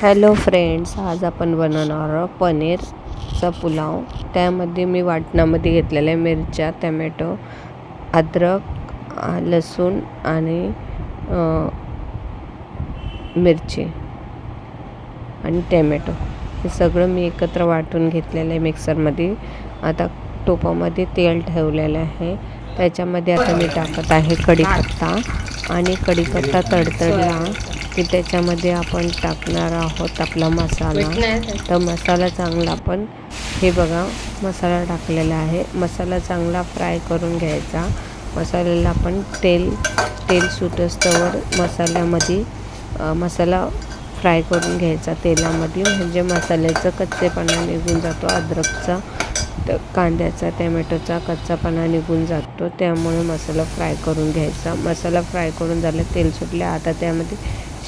Hello friends आज आपण बनवणार आहोत पनीरचा पुलाव. त्यामध्ये मी वाटणामध्ये घेतलेल्या मिरच्या टमॅटो अद्रक लसूण आणि मिरची आणि टॅमॅटो. हे सगळं मी एकत्र वाटून घेतलेलं आहे मिक्सरमध्ये. आता टोपामध्ये तेल ठेवलेलं आहे. त्याच्यामध्ये आता मी टाकत आहे कढीपत्ता आणि कढीपत्ता तडतडला. की त्याच्यामध्ये आपण टाकणार आहोत आपला मसाला. तर मसाला चांगला आपण हे बघा मसाला टाकलेला आहे. मसाला चांगला फ्राय करून घ्यायचा. मसाल्याला आपण तेल तेल सुटस्तवर मसाल्यामध्ये मसाला फ्राय करून घ्यायचा तेलामध्ये. म्हणजे मसाल्याचं कच्चेपणा निघून जातो अद्रकचा कांद्याचा टॅमॅटोचा कच्चापणा निघून जातो. त्यामुळे मसाला फ्राय करून घ्यायचा. मसाला फ्राय करून झाला तेल सुटले आता त्यामध्ये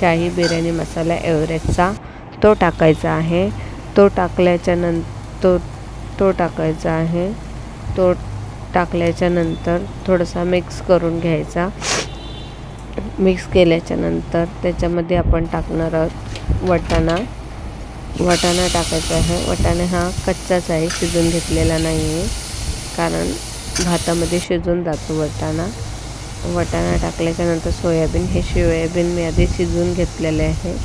शाही बिर्याणी मसाला एव्हरेजचा तो टाकायचा आहे. तो टाकल्याच्या नं तो तो टाकायचा आहे. तो टाकल्याच्या नंतर थोडासा मिक्स करून घ्यायचा. मिक्स केल्याच्यानंतर त्याच्यामध्ये आपण टाकणार आहोत वाटाणा. वटाणा टाकायचा आहे. वाटाणा हा कच्चाच आहे शिजून घेतलेला नाही आहे कारण भातामध्ये शिजून जातो वटाणा. वाटाणा टाकल्याच्यानंतर सोयाबीन. हे सोयाबीन मी आधी शिजवून घेतलेले आहे.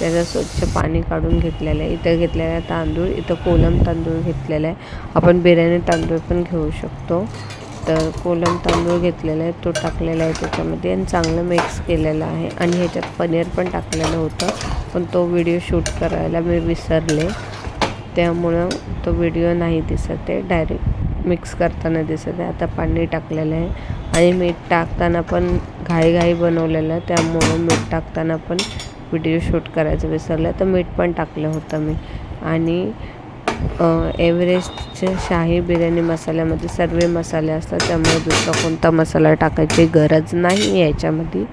त्याचं स्वच्छ पाणी काढून घेतलेलं आहे. इथं घेतलेला आहे तांदूळ इथं कोलम तांदूळ घेतलेला आहे. आपण बिर्याणी तांदूळ पण घेऊ शकतो. तर कोलम तांदूळ घेतलेला आहे. तो टाकलेला आहे त्याच्यामध्ये आणि चांगलं मिक्स केलेलं आहे. आणि ह्याच्यात पनीर पण टाकलेलं होतं. पण तो व्हिडिओ शूट करायला मी विसरले. त्यामुळं तो व्हिडिओ नाही दिसत आहे. डायरेक्ट मिक्स करताना दिसत आहे. आता पाणी टाकलेलं आहे. आणि मीठ टाकताना पण घाईघाई बनवलेलं आहे. त्यामुळं मीठ टाकताना पण व्हिडिओ शूट करायचं विसरलं. तर मीठ पण टाकलं होतं मी. आणि एव्हरेस्टच्या शाही बिर्याणी मसाल्यामध्ये सर्व मसाले असतात. त्यामुळे दुसरा कोणता मसाला टाकायची गरज नाही याच्यामध्ये.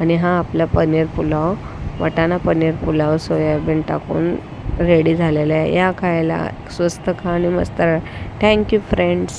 आणि हा आपला पनीर पुलाव वाटाणा पनीर पुलाव सोयाबीन टाकून रेडी झालेलं आहे. या खायला स्वस्त खा आणि मस्त थँक्यू फ्रेंड्स